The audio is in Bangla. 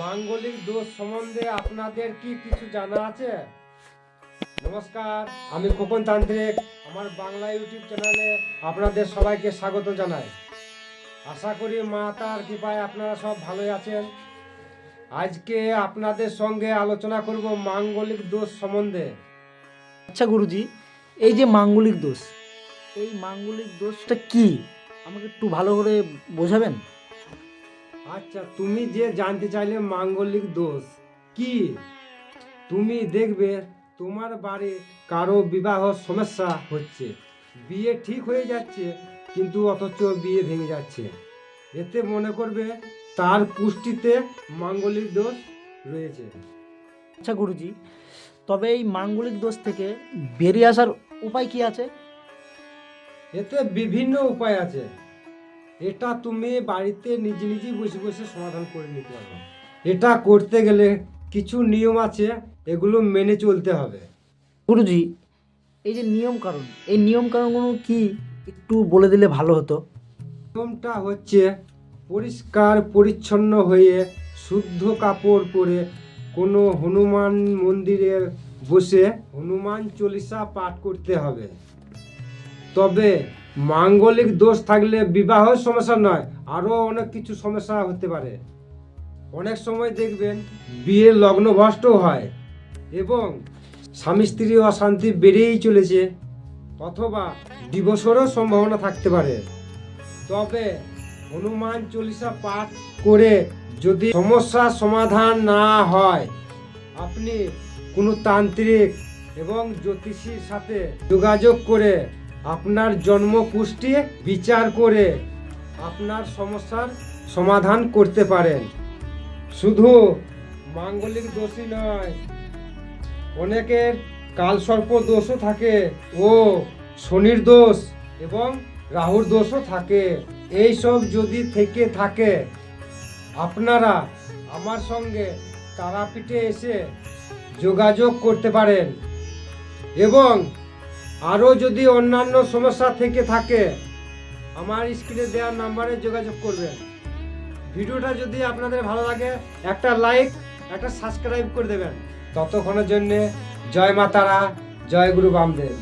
মাঙ্গলিক দোষ সম্বন্ধে আপনাদের কি কিছু জানা আছে? নমস্কার, আমি খোকন তান্ত্রিক। আমার বাংলা ইউটিউব চ্যানেলে আপনাদের সবাইকে স্বাগত জানাই। আশা করি মা তার কৃপায় আপনারা সব ভালোই আছেন। আজকে আপনাদের সঙ্গে আলোচনা করব মাঙ্গলিক দোষ সম্বন্ধে। আচ্ছা গুরুজি, এই যে মাঙ্গলিক দোষ, এই মাঙ্গলিক দোষটা কি? আমাকে একটু ভালো করে বোঝাবেন? আচ্ছা তুমি যে জানতে চাইলে মাঙ্গলিক দোষ কি? তুমি দেখবে তোমার বাড়ি কারও বিবাহ সমস্যা হচ্ছে। বিয়ে ঠিক হয়ে যাচ্ছে কিন্তু অথচ বিয়ে ভেঙে যাচ্ছে। এতে মনে করবে তার পুষ্টিতে মাঙ্গলিক দোষ রয়েছে। আচ্ছা গুরুজি তবে এই মাঙ্গলিক দোষ থেকে বেরিয়ে আসার উপায় কি আছে? এতে বিভিন্ন উপায় আছে। এটা তুমি বাড়িতে নিজে নিজেই বসে বসে সমাধান করে নিতে পারবে। এটা করতে গেলে কিছু নিয়ম আছে এগুলো মেনে চলতে হবে। গুরুজি এই যে নিয়ম কারণ এই নিয়ম কারণগুলো কি একটু বলে দিলে ভালো হতো? নিয়মটা হচ্ছে পরিষ্কার পরিচ্ছন্ন হয়ে শুদ্ধ কাপড় পরে কোনো হনুমান মন্দিরে বসে হনুমান চল্লিশা পাঠ করতে হবে। তবে মাঙ্গলিক দোষ থাকলে বিবাহ সমস্যা নয়, আরও অনেক কিছু সমস্যা হতে পারে। অনেক সময় দেখবেন বিয়ে লগ্নভ্রষ্ট হয় এবং স্বামী স্ত্রী অশান্তি বেড়েই চলেছে অথবা ডিভোর্সেরও সম্ভাবনা থাকতে পারে। তবে হনুমান চল্লিশা পাঠ করে যদি সমস্যার সমাধান না হয়, আপনি কোনো তান্ত্রিক এবং জ্যোতিষীর সাথে যোগাযোগ করে আপনার জন্ম পুষ্টি বিচার করে আপনার সমস্যার সমাধান করতে পারেন। শুধু মাঙ্গলিক দোষই নয়, অনেকের কালসর্প দোষও থাকে ও শনির দোষ এবং রাহুর দোষও থাকে। এই সব যদি থেকে থাকে, আপনারা আমার সঙ্গে তারাপীঠে এসে যোগাযোগ করতে পারেন এবং আরও যদি অন্যান্য সমস্যা থেকে থাকে, আমার স্ক্রিনে দেওয়া নাম্বারে যোগাযোগ করবেন। ভিডিওটা যদি আপনাদের ভালো লাগে, একটা লাইক, একটা সাবস্ক্রাইব করে দেবেন। ততক্ষণের জন্যে জয় মাতারা জয় গুরু বামদেব।